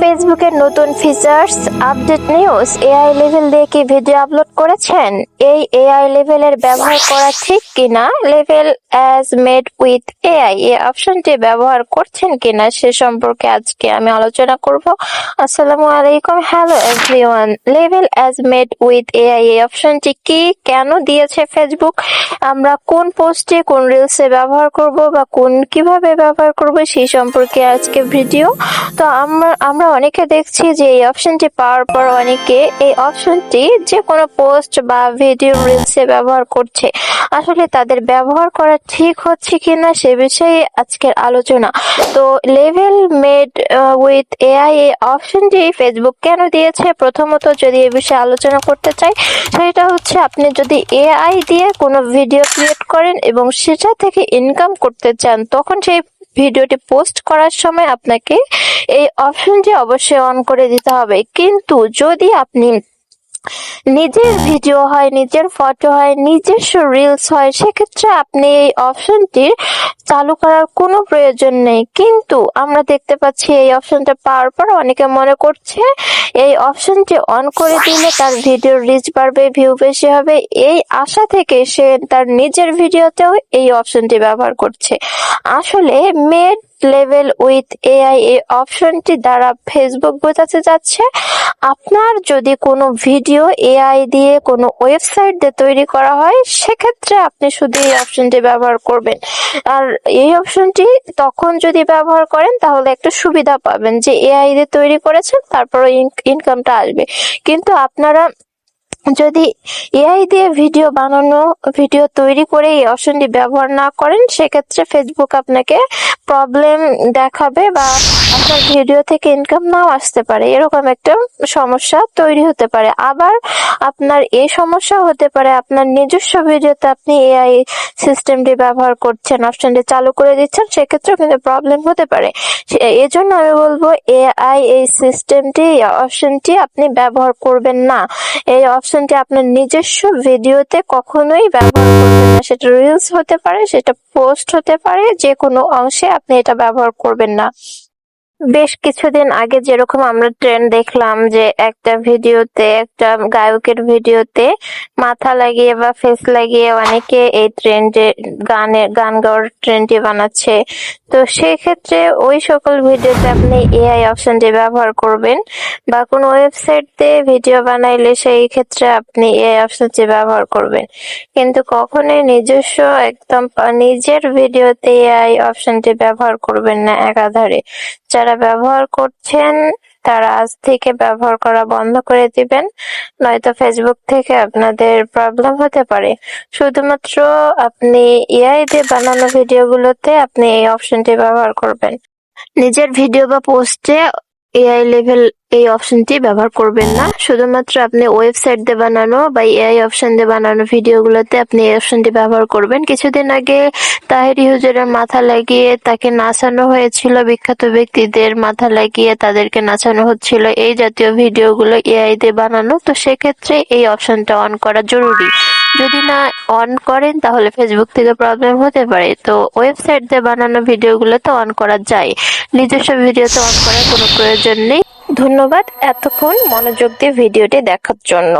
ফেসবুকের নতুন features update news AI লেভেল দিয়ে কি ভিডিও আপলোড করেছেন? এই এআই লেভেলের ব্যবহার করা ঠিক কিনা? লেভেল অ্যাজ মেড উইথ এআই এই অপশনটি ব্যবহার করছেন কিনা সে সম্পর্কে আজকে আমি আলোচনা করব। আসসালামু আলাইকুম হ্যালো এভরিওয়ান লেভেল অ্যাজ মেড উইথ এআই এই অপশনটি কি, কেন দিয়েছে ফেসবুক আমরা কোন পোস্টে কোন রিলসে ব্যবহার করব বা কোন কীভাবে ব্যবহার করব সেই সম্পর্কে আজকে ভিডিও তো আমরা আমরা অনেকে দেখছি যে এই অপশনটি পাওয়ার পর অনেকে এই অপশনটি যে কোনো পোস্ট বা ভিডিও রিলসে ব্যবহার করছে। আসলে তাদের ব্যবহার করা ঠিক হচ্ছে কিনা সে বিষয়ে আজকের আলোচনা। তো লেভেল মেড উইথ এআই এই অপশনটি ফেসবুক কেন দিয়েছে? প্রথমত যদি এ বিষয়ে আলোচনা করতে চাই, সেটা হচ্ছে আপনি যদি এআই দিয়ে কোনো ভিডিও ক্রিয়েট করেন এবং সেটা থেকে ইনকাম করতে চান, তখন সেই ভিডিওটি পোস্ট করার সময় আপনাকে এই অপশনটি অবশ্যই অন করে দিতে হবে। কিন্তু যদি আপনি নিজের ভিডিও হয়, নিজের ফটো হয় নিজস্ব রিলস হয়, সেক্ষেত্রে আপনি এই অপশনটির চালু করার কোনো প্রয়োজন নেই। কিন্তু আমরা দেখতে পাচ্ছি এই অপশনটা পাওয়ার পর অনেকে মনে করছে এই অপশনটি অন করে দিলে তার ভিডিও রিচ বাড়বে ভিউ বেশি হবে। এই আশা থেকে সে তার নিজের ভিডিওতেও এই অপশনটি ব্যবহার করছে। আসলে মেড লেভেল উইথ এআই এই অপশনটি দ্বারা ফেসবুক বোঝাতে যাচ্ছে। আপনার যদি কোনো ভিডিও এআই দিয়ে কোনো ওয়েবসাইট দিয়ে তৈরি করা হয়, সেক্ষেত্রে আপনি শুধু এই অপশনটি ব্যবহার করবেন। আর এই অপশনটি তখন যদি ব্যবহার করেন, তাহলে একটা সুবিধা পাবেন যে এআই দিয়ে তৈরি করেছেন তারপর ইনকামটা আসবে। কিন্তু আপনারা যদি এআই দিয়ে ভিডিও বানানো, ভিডিও তৈরি করে এই অপশনটি ব্যবহার না করেন, সেক্ষেত্রে ফেসবুক আপনাকে প্রবলেম দেখাবে বা আপনার ভিডিও থেকে ইনকাম নাও আসতে পারে। এরকম একটা সমস্যা তৈরি হতে পারে। আবার আপনার এই সমস্যা হতে পারে, আপনার নিজস্ব ভিডিওতে আপনি এআই সিস্টেমটি ব্যবহার করছেন, অপশনটি চালু করে দিচ্ছেন, সেক্ষেত্রেও কিন্তু প্রবলেম হতে পারে। এজন্য আমি বলব এআই এই সিস্টেমটি অপশনটি আপনি ব্যবহার করবেন না। এই অপশনটি আপনার নিজস্ব ভিডিওতে কখনোই ব্যবহার করবেন না। সেটা রিলস হতে পারে, সেটা পোস্ট হতে পারে যে কোনো অংশে আপনি এটা ব্যবহার করবেন না। বেশ কিছুদিন আগে যেরকম আমরা ট্রেন্ড দেখলাম যে একটা ভিডিওতে, একটা গায়কের ভিডিওতে মাথা লাগিয়ে বা ফেস লাগিয়ে অনেকে এই ট্রেন্ডে গানে, গান গাওয়ার ট্রেন্ডটি বানাচ্ছে। তো সেক্ষেত্রে ওই সকল ভিডিওতে আপনি এআই অপশনটি ব্যবহার করবেন বা কোনো ওয়েবসাইট দিয়ে ভিডিও বানাইলে সেই ক্ষেত্রে আপনি এআই অপশনটি ব্যবহার করবেন। কিন্তু কখনোই নিজস্ব একদম নিজের ভিডিওতে এআই অপশনটি ব্যবহার করবেন না একাধারে। যারা ব্যবহার করছেন, তারা আজ থেকে ব্যবহার করা বন্ধ করে দিবেন, নয়তো ফেসবুক থেকে আপনাদের প্রবলেম হতে পারে। শুধুমাত্র আপনি এআই দিয়ে বানানো ভিডিওগুলোতে আপনি এই অপশনটি ব্যবহার করবেন। নিজের ভিডিও বা পোস্টে এআই লেভেল এই অপশনটি ব্যবহার করবেন না। শুধুমাত্র আপনি ওয়েবসাইট দিয়ে বানানো বা এআই অপশন দিয়ে বানানো ভিডিওগুলোতে আপনি এই অপশনটি ব্যবহার করবেন। কিছুদিন আগে তাহেরি হুজুরের মাথা লাগিয়ে তাকে নাচানো হয়েছিল। বিখ্যাত ব্যক্তিদের মাথা লাগিয়ে তাদেরকে নাচানো হচ্ছিল। এই জাতীয় ভিডিওগুলো এআই দিয়ে বানানো। তো সেক্ষেত্রে এই অপশনটা অন করা জরুরি। যদি না অন করেন, তাহলে ফেসবুক থেকে প্রবলেম হতে পারে। তো ওয়েবসাইট দিয়ে বানানো ভিডিওগুলোতে অন করা যায়। নিজস্ব ভিডিওতে অন করার কোনো প্রয়োজন নেই। ধন্যবাদ এতক্ষণ মনোযোগ দিয়ে ভিডিওটি দেখার জন্য।